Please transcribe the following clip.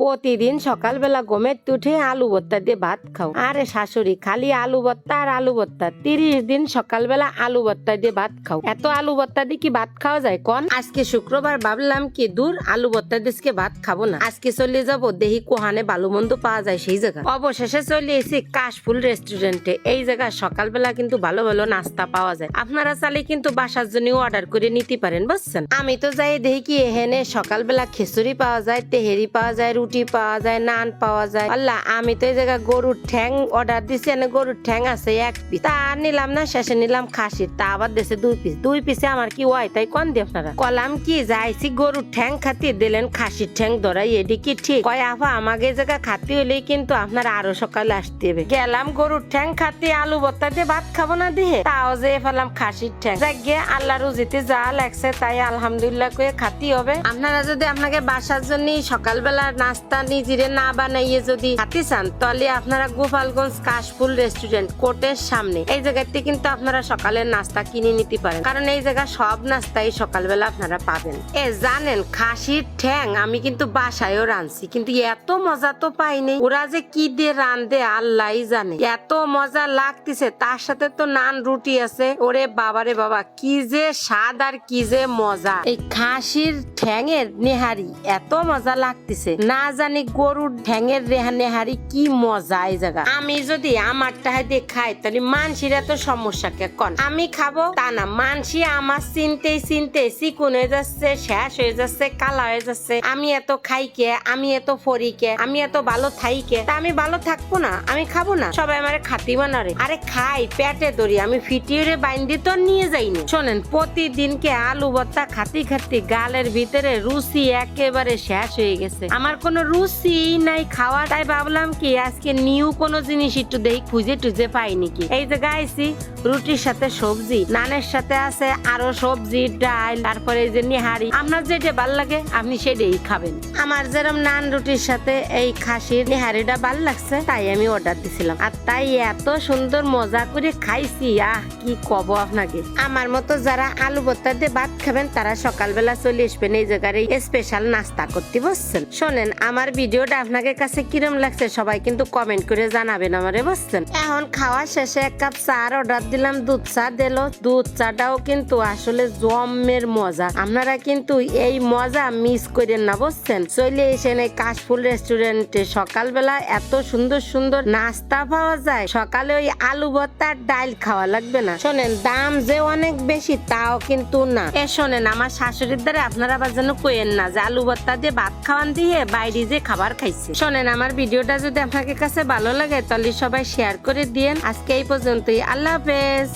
প্রতিদিন সকালবেলা গমের উঠে আলু ভর্তা দিয়ে ভাত খাও। আরে শাশুড়ি, খালি আলু ভর্তা আর আলু ভর্তা। তিরিশ দিন সকালবেলা আলু ভর্তা দিয়ে ভাত খাও। এত আলু ভর্তা দিয়ে কি ভাত খাওয়া যায় কোন? আজকে শুক্রবার ভাবলাম কি দূর আলু ভর্তা দিয়ে ভাত খাব না। আজকে চলে যাব দেহি কোহানে বালু মন্দ পাওয়া যায় সেই জায়গা। অবশেষে চলে এসেছি কাশফুল রেস্টুরেন্টে। এই জায়গায় সকালবেলা কিন্তু ভালো ভালো নাস্তা পাওয়া যায়। আপনারা চালে কিন্তু বাসার জন্য অর্ডার করে নিতে পারেন, বুঝছেন? আমি তো যাই দেখি কি এখানে সকালবেলা খিচুড়ি পাওয়া যায়, তেহেরি পাওয়া যায় পাওয়া যায়, নান পাওয়া যায়। আল্লাহ, আমি তো এই জায়গায় গরুর ঠ্যাং অর্ডার দিছি, এনে গরুর ঠ্যাং আছে এক পিস তা নিলাম না, শেষে নিলাম খাসির। তা আবার দেশে দুই পিস দুই পিসে আমার কি হয়, তাই কোন দিয়ে আপনারা। কলাম কি, যাইছি গরুর ঠ্যাং খাতি, দিলেন খাসির ঠ্যাং ধরাই, এডি কি ঠিক? কয়, আফা, আমাকে জায়গা খাতি হলেই কিন্তু আপনারা আরও সকালে আসতে হবে। গেলাম গরুর ঠ্যাং খাতি, আলু ভর্তা দিয়ে ভাত খাব না দিয়ে তাও যে ফেলাম খাসির ঠ্যাং। যাক আল্লাহ রুজিতে যা লাগছে তাই আলহামদুলিল্লাহ করে খাতি হবে। আপনারা যদি আপনাকে বাসার জন্য সকালবেলা নাস্তা নিজেরে না বানাইয়ে যদি খাতি চান, তাহলে আপনারা গোপালগঞ্জ কাশফুল রেস্টুরেন্ট কোর্টের সামনে। এই জায়গাতে কিন্তু আপনারা সকালের নাস্তা কিনে নিতে পারেন। কারণ এই জায়গা সব নাস্তাই সকালবেলা আপনারা পাবেন। এ, জানেন, খাসির ঠ্যাং আমি কিন্তু বাসায়ও রাঁধছি, কিন্তু এত মজা তো পাইনি। ওরা যে কি দিয়ে রান্ধে আল্লাহ জানে। এত মজা লাগতেছে, তার সাথে তো নান রুটি আছে। ওরে বাবারে বাবা, কি যে স্বাদ আর কি যে মজা। এই খাসির ঠ্যাঙের নেহারি, এত মজা লাগতেছে। না জানি গরুর ঠ্যাঙের রেহা নেহারি কি মজা এই জায়গা। আমি যদি আমার দিয়ে খাই, তাহলে মানসিরা তো সমস্যা কে কন? আমি খাব? তা না, মানসি আমার চিনতে চিনতে চিকুন হয়ে যাচ্ছে শেষ হয়ে যাচ্ছে, কালা হয়ে যাচ্ছে। আমি এত খাই কে? আমি এত ফরি কে? আমি এত ভালো থাই কে? তা আমি ভালো থাকব না, আমি খাব না। সবাই আমারে খাতি বানারে। আরে খাই, পেটে ধরি, আমি ফিটিয়ে বাইন্দি তো নিয়ে যাইনি। শোনেন প্রতিদিনকে আলু ভর্তা খাতি খাতি, গালের ভিতরে রুচি একেবারে শেষ হয়ে গেছে। আমার কোনো রুচি নাই, খাওয়া তাই ভাবলাম কি, আজকে নিউ কোনো জিনিস একটু দেখি, খুঁজে টুজে পাই নাকি। এই যে গাইছি, রুটির সাথে সবজি, নানের সাথে আছে আরও সবজি, ডাল, তারপরে এই যে নিহারি। আপনার যেটা ভালো লাগে, আপনি সেটাই খাবেন। আমার যেরকম নান রুটির সাথে এই খাসির নিহারিটা ভালো লাগছে, তাই আমি অর্ডার দিছিলাম। আর তাই এত সুন্দর মজা করে খাইছি, আহ, কি কব আপনাকে। আমার মতো যারা আলু ভর্তা দিয়ে ভাত খাবেন, তারা সকালবেলা চলে আসবেন এই জায়গার এই স্পেশাল নাস্তা করতে বসছেন শোনেন আমার ভিডিওটা আপনাকে কাছে কিরম লাগছে সবাই কিন্তু কমেন্ট করে জানাবেন আমারে, বুঝছেন? এখন খাওয়া শেষে এক কাপ চার অর্ডার দিলাম, দুধ চা দিল। দুধ চাটাও কিন্তু আসলে জমের মজা। আপনারা কিন্তু এই মজা মিস করেন না, বুঝছেন? চলে এসেন এই কাশফুল রেস্টুরেন্টে সকালবেলা এত সুন্দর সুন্দর নাস্তা পাওয়া যায়। সকালে ওই আলু ভর্তা আর ডাল খাওয়া লাগবে না। শোনেন, দাম যে অনেক বেশি তাও কিন্তু না। এ শোনেন, আমার শাশুড়ির দ্বারা আপনারা আবার যেন কোয়েন না যে আলু ভর্তা দিয়ে ভাত খাওয়ান দিয়ে বাইরে যে খাবার খাইছে। শোনেন, আমার ভিডিওটা যদি আপনাকে কাছে ভালো লাগে, তাহলে সবাই শেয়ার করে দিয়েন। আজকে এই পর্যন্তই। আল্লাহ হাফেজ।